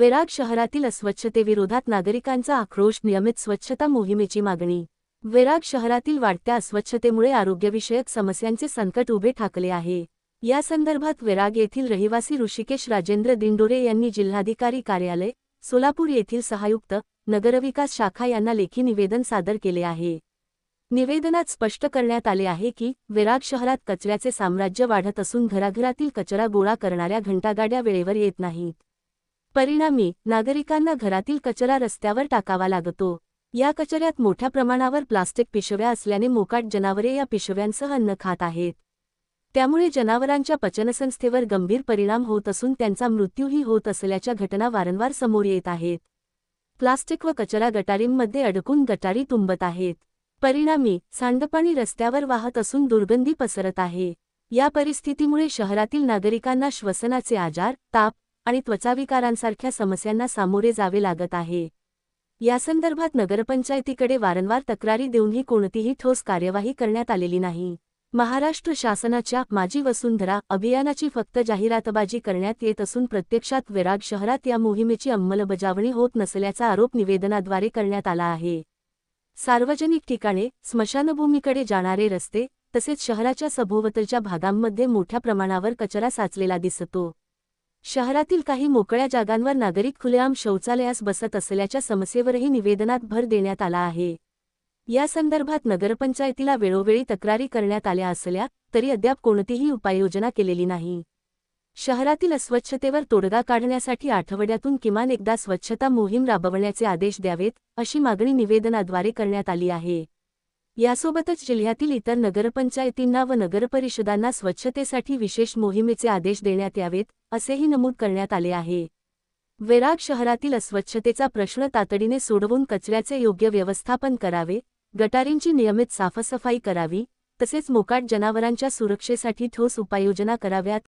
विराग शहरातील अस्वच्छतेविरोधात नागरिकांचा आक्रोश नियमित स्वच्छता मोहिमेची मागणी. विराग शहरातील वाढत्या अस्वच्छतेमुळे आरोग्यविषयक समस्यांचे संकट उभे ठाकले आहे. या संदर्भात विराग येथील रहिवासी ऋषिकेश राजेंद्र दिंडोरे यांनी जिल्हाधिकारी कार्यालय सोलापूर येथील सहायुक्त नगरविकास शाखा यांना लेखी निवेदन सादर केले आहे. निवेदनात स्पष्ट करण्यात आले आहे की विराग शहरात कचऱ्याचे साम्राज्य वाढत असून घराघरातील कचरा गोळा करणाऱ्या घंटागाड्या वेळेवर येत नाहीत. परिणामी नागरिकांना घरातील कचरा रस्त्यावर टाकावा लागतो. या कचऱ्यात मोठ्या प्रमाणावर प्लास्टिक पिशव्या असल्याने मोकाट जनावरे या पिशव्यांसह अन्न खात आहेत. त्यामुळे जनावरांच्या पचनसंस्थेवर गंभीर परिणाम होत असून त्यांचा मृत्यूही होत असल्याच्या घटना वारंवार समोर येत आहेत. प्लास्टिक व कचरा गटारींमध्ये अडकून गटारी तुंबत आहेत. परिणामी सांडपाणी रस्त्यावर वाहत असून दुर्गंधी पसरत आहे. या परिस्थितीमुळे शहरातील नागरिकांना श्वसनाचे आजार ताप आणि त्वचाविकारांसारख्या समस्यांना सामोरे जावे लागत आहे. यासंदर्भात नगरपंचायतीकडे वारंवार तक्रारी देऊनही कोणतीही ठोस कार्यवाही करण्यात आलेली नाही. महाराष्ट्र शासनाच्या माजी वसुंधरा अभियानाची फक्त जाहिरातबाजी करण्यात येत असून प्रत्यक्षात विराग शहरात या मोहिमेची अंमलबजावणी होत नसल्याचा आरोप निवेदनाद्वारे करण्यात आला आहे. सार्वजनिक ठिकाणे स्मशानभूमीकडे जाणारे रस्ते तसेच शहराच्या सभोवतलच्या भागांमध्ये मोठ्या प्रमाणावर कचरा साचलेला दिसतो. शहरातील काही मोकळ्या जागांवर नागरिक खुलेआम शौचालयास बसत असल्याच्या समस्येवरही निवेदनात भर देण्यात आला आहे. या संदर्भात नगरपंचायतीला वेळोवेळी तक्रारी करण्यात आल्या असल्या तरी अद्याप कोणतीही उपाययोजना केलेली नाही. शहरातील अस्वच्छतेवर तोडगा काढण्यासाठी आठवड्यातून किमान एकदा स्वच्छता मोहीम राबवण्याचे आदेश द्यावेत अशी मागणी निवेदनाद्वारे करण्यात आली आहे. यासोबतच जिल्ह्यातील इतर नगरपंचायतींना व नगरपरिषदांना स्वच्छतेसाठी विशेष मोहिमेचे आदेश देण्यात यावेत असेही नमूद करण्यात आले आहे. वेराग शहरातील अस्वच्छतेचा प्रश्न तातडीने सोडवून कचऱ्याचे योग्य व्यवस्थापन करावे गटारींची नियमित साफसफाई करावी तसेच मोकाट जनावरांच्या सुरक्षेसाठी ठोस उपाययोजना कराव्यात